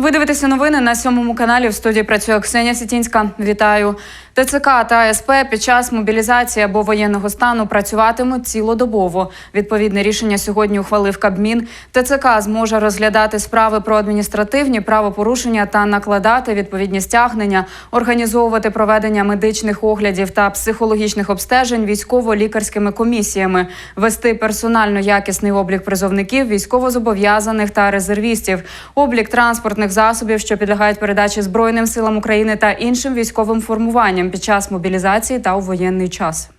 Ви дивитеся новини на сьомому каналі. В студії працює Ксенія Сітінська. Вітаю. ТЦК та СП під час мобілізації або воєнного стану працюватимуть цілодобово. Відповідне рішення сьогодні ухвалив Кабмін. ТЦК зможе розглядати справи про адміністративні правопорушення та накладати відповідні стягнення, організовувати проведення медичних оглядів та психологічних обстежень військово-лікарськими комісіями, вести персонально якісний облік призовників, військовозобов'язаних та резервістів, облік транспортних засобів, що підлягають передачі Збройним силам України та іншим військовим формуванням під час мобілізації та у воєнний час.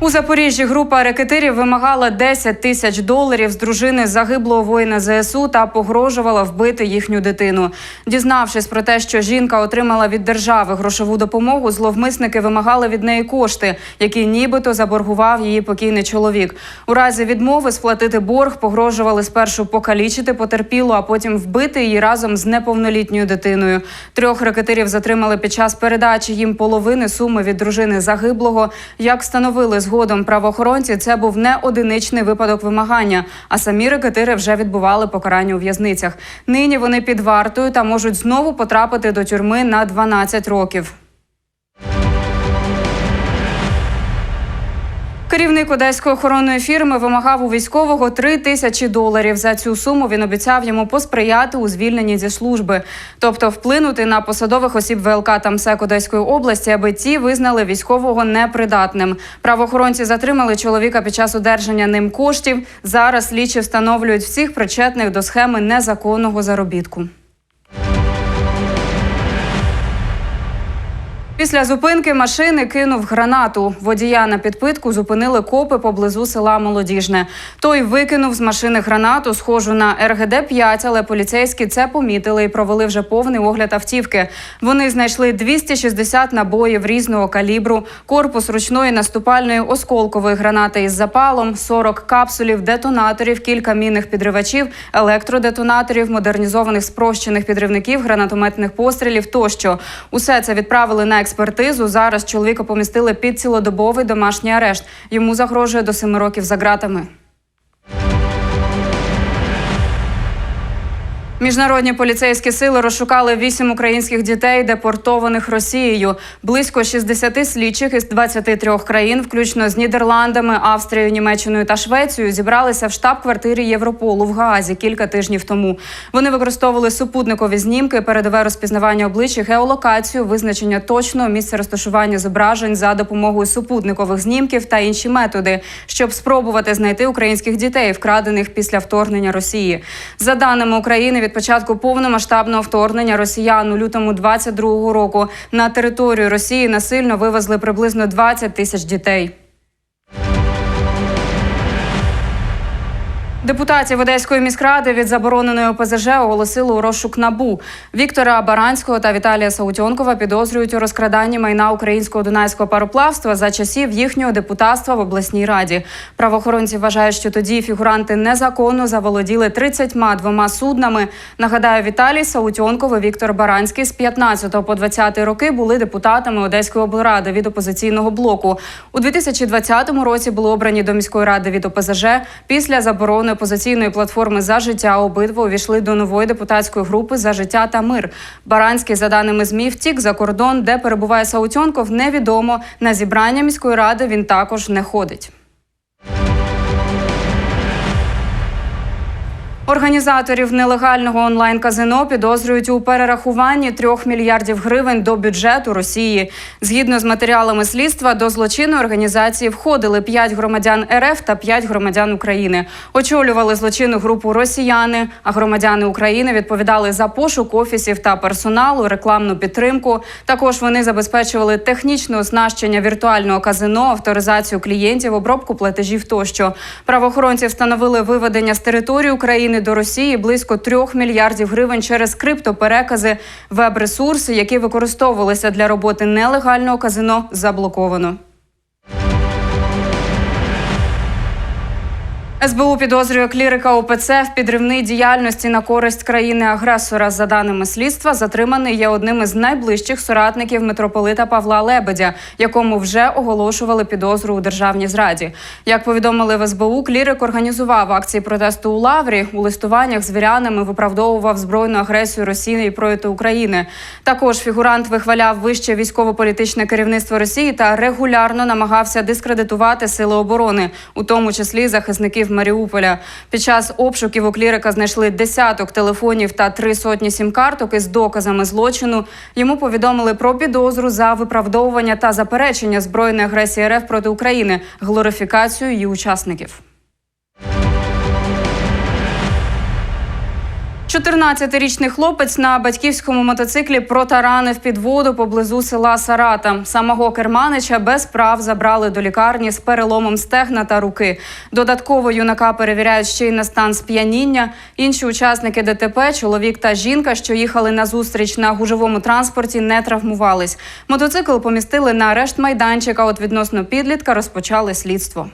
У Запоріжжі група рекетирів вимагала 10 тисяч доларів з дружини загиблого воїна ЗСУ та погрожувала вбити їхню дитину. Дізнавшись про те, що жінка отримала від держави грошову допомогу, зловмисники вимагали від неї кошти, які нібито заборгував її покійний чоловік. У разі відмови сплатити борг погрожували спершу покалічити потерпілу, а потім вбити її разом з неповнолітньою дитиною. Трьох рекетирів затримали під час передачі їм половини суми від дружини загиблого. Як встановили згодом правоохоронці, це був не одиничний випадок вимагання, а самі рекетири вже відбували покарання у в'язницях. Нині вони під вартою та можуть знову потрапити до тюрми на 12 років. Керівник одеської охоронної фірми вимагав у військового 3 тисячі доларів. За цю суму він обіцяв йому посприяти у звільненні зі служби, тобто вплинути на посадових осіб ВЛК та МСЕК Одеської області, аби ті визнали військового непридатним. Правоохоронці затримали чоловіка під час одержання ним коштів. Зараз слідчі встановлюють всіх причетних до схеми незаконного заробітку. Після зупинки машини кинув гранату. Водія на підпитку зупинили копи поблизу села Молодіжне. Той викинув з машини гранату, схожу на РГД 5 але поліцейські це помітили і провели вже повний огляд автівки. Вони знайшли 260 набоїв різного калібру, корпус ручної наступальної осколкової гранати із запалом, 40 капсулів, детонаторів, кілька мінних підривачів, електродетонаторів, модернізованих спрощених підривників, гранатометних пострілів тощо. Усе це відправили на експертизу. Зараз чоловіка помістили під цілодобовий домашній арешт. Йому загрожує до семи років за ґратами. Міжнародні поліцейські сили розшукали вісім українських дітей, депортованих Росією. Близько 60 слідчих із 23 країн, включно з Нідерландами, Австрією, Німеччиною та Швецією, зібралися в штаб-квартирі Європолу в Гаазі кілька тижнів тому. Вони використовували супутникові знімки, передове розпізнавання обличчя, геолокацію, визначення точного місця розташування зображень за допомогою супутникових знімків та інші методи, щоб спробувати знайти українських дітей, вкрадених після вторгнення Росії. За даними України, від початку повномасштабного вторгнення росіян у лютому 22-го року на територію Росії насильно вивезли приблизно 20 тисяч дітей. Депутатів Одеської міськради від забороненої ОПЗЖ оголосили у розшук набу. Віктора Баранського та Віталія Саутьонкова підозрюють у розкраданні майна українського дунайського пароплавства за часів їхнього депутатства в обласній раді. Правоохоронці вважають, що тоді фігуранти незаконно заволоділи 32 суднами. Нагадаю, Віталій Саутьонков і Віктор Баранський з 15 по 20 роки були депутатами Одеської облради від опозиційного блоку. У 2020 році були обрані до міської ради від ОПЗЖ після заборони опозиційної платформи за життя обидва увійшли до нової депутатської групи за життя та мир. Баранський, за даними змі, втік за кордон, де перебуває Саутьонков, невідомо. На зібрання міської ради він також не ходить. Організаторів нелегального онлайн-казино підозрюють у перерахуванні трьох мільярдів гривень до бюджету Росії. Згідно з матеріалами слідства, до злочинної організації входили п'ять громадян РФ та п'ять громадян України. Очолювали злочинну групу росіяни, а громадяни України відповідали за пошук офісів та персоналу, рекламну підтримку. Також вони забезпечували технічне оснащення віртуального казино, авторизацію клієнтів, обробку платежів тощо. Правоохоронці встановили виведення з території України до Росії близько трьох мільярдів гривень через криптоперекази. Веб-ресурси, які використовувалися для роботи нелегального казино, заблоковано. СБУ підозрює клірика ОПЦ в підривній діяльності на користь країни-агресора. За даними слідства, затриманий є одним із найближчих соратників митрополита Павла Лебедя, якому вже оголошували підозру у державній зраді. Як повідомили в СБУ, клірик організував акції протесту у Лаврі. У листуваннях з вірянами виправдовував збройну агресію Росії проти України. Також фігурант вихваляв вище військово-політичне керівництво Росії та регулярно намагався дискредитувати сили оборони, у тому числі захисників Маріуполя. Під час обшуків у клірика знайшли десяток телефонів та три сотні сім-карток із доказами злочину. Йому повідомили про підозру за виправдовування та заперечення збройної агресії РФ проти України, глорифікацію її учасників. 14-річний хлопець на батьківському мотоциклі протаранив під воду поблизу села Сарата. Самого керманича без прав забрали до лікарні з переломом стегна та руки. Додатково юнака перевіряють ще й на стан сп'яніння. Інші учасники ДТП, чоловік та жінка, що їхали на зустріч на гужовому транспорті, не травмувались. Мотоцикл помістили на арешт майданчика. От відносно підлітка розпочали слідство.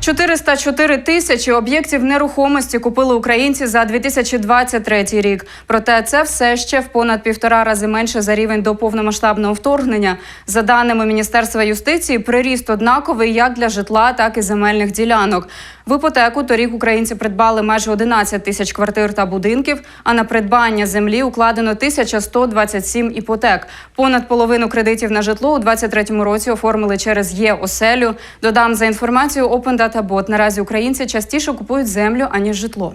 404 тисячі об'єктів нерухомості купили українці за 2023 рік. Проте це все ще в понад півтора рази менше за рівень до повномасштабного вторгнення. За даними Міністерства юстиції, приріст однаковий як для житла, так і земельних ділянок. В іпотеку торік українці придбали майже 11 тисяч квартир та будинків. А на придбання землі укладено 1127 іпотек. Понад половину кредитів на житло у 2023 році оформили через є-оселю. Додам за інформацією Open Data Наразі українці частіше купують землю аніж житло.